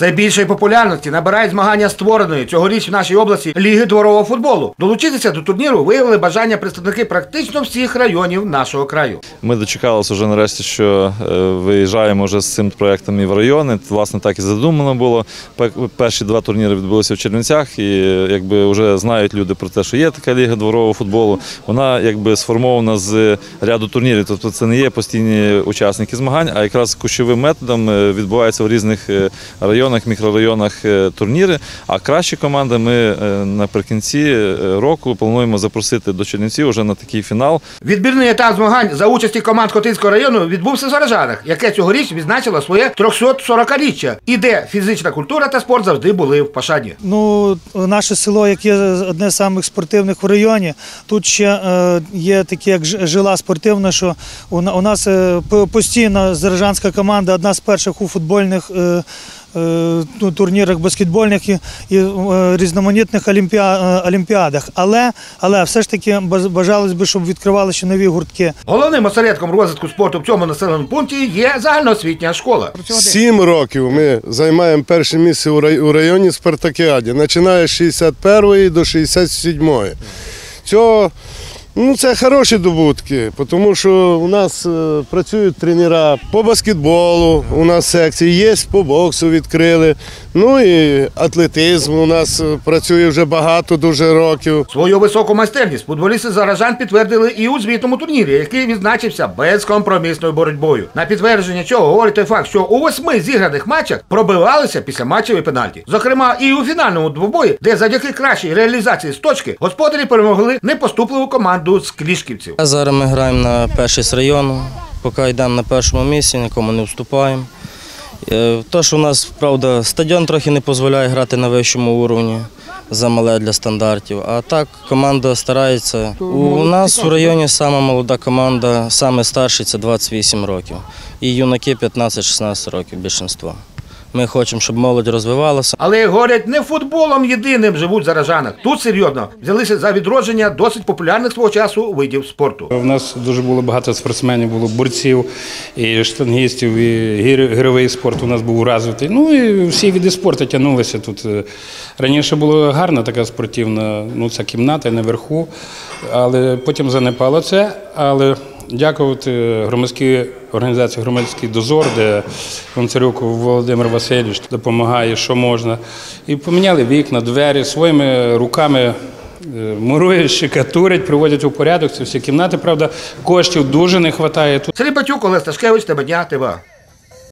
Все більшої популярності набирають змагання створеної цьогоріч в нашій області Ліги дворового футболу. Долучитися до турніру виявили бажання представники практично всіх районів нашого краю. Ми дочекалися вже нарешті, що е, виїжджаємо вже з цим проєктом і в райони. Власне, так і задумано було. Перші два турніри відбулися в Чернівцях, і якби вже знають люди про те, що є така ліга дворового футболу. Вона якби сформована з ряду турнірів. Тобто це не є постійні учасники змагань, а якраз кущовим методом е, відбуваються в різних е, районах, мікрорайонах е, турніри. А кращі команди ми е, наприкінці е, року плануємо запросити до Чернівців вже на такий фінал. Відбірний етап змагань за участі команд Хотинського району відбувся в Заржанах, яке цьогоріч відзначило своє 340-річчя, і де фізична культура та спорт завжди були в пошані. Ну, наше село, яке одне з самих спортивних в районі, тут ще є таке, як ж- жила спортивна, що у, нас по- постійно заржанська команда одна з перших у футбольних. Е, ну, турнірах баскетбольних і, і е, різноманітних е, олімпіадах. Але, але все ж таки бажалось би, щоб відкривали ще нові гуртки. Головним осередком розвитку спорту в цьому населеному пункті є загальноосвітня школа. Сім років ми займаємо перше місце у у районі Спартакіаді, починає з 61-ї до 67-ї. Цього, ну, це хороші добутки, тому що у нас е, працюють тренера по баскетболу, у нас секції є, по боксу відкрили. Ну і атлетизм у нас е, працює вже багато дуже років. Свою високу майстерність футболісти заражан підтвердили і у звітному турнірі, який відзначився безкомпромісною боротьбою. На підтвердження чого говорить той факт, що у восьми зіграних матчах пробивалися після матчів і пенальті. Зокрема, і у фінальному двобої, де завдяки кращій реалізації з точки господарі перемогли непоступливу команду з Клішківців. Зараз ми граємо на перший з району, поки йдемо на першому місці, нікому не вступаємо. Е, То, що у нас, правда, стадіон трохи не дозволяє грати на вищому уровні, замале для стандартів. А так команда старається. У нас в районі сама молода команда, саме старший це 28 років. І юнаки 15-16 років більшинство. Ми хочемо, щоб молодь розвивалася. Але як говорять, не футболом єдиним живуть заражанах. Тут серйозно взялися за відродження досить популярних свого часу видів спорту. У нас дуже було багато спортсменів, було борців, і штангістів, і гір- гіровий спорт у нас був розвитий. Ну і всі види спорту тягнулися тут. Раніше була гарна така спортивна ну, ця кімната наверху, але потім занепало це. Але дякувати громадській організації Громадський дозор, де Гонцарюк Володимир Васильович допомагає, що можна. І поміняли вікна, двері своїми руками. Мурує, Мурують, шикатурять, приводять у порядок ці всі кімнати. Правда, коштів дуже не вистачає. Тут Сергій Батюк, Олег Сташкевич, Тебе дня, ТВА.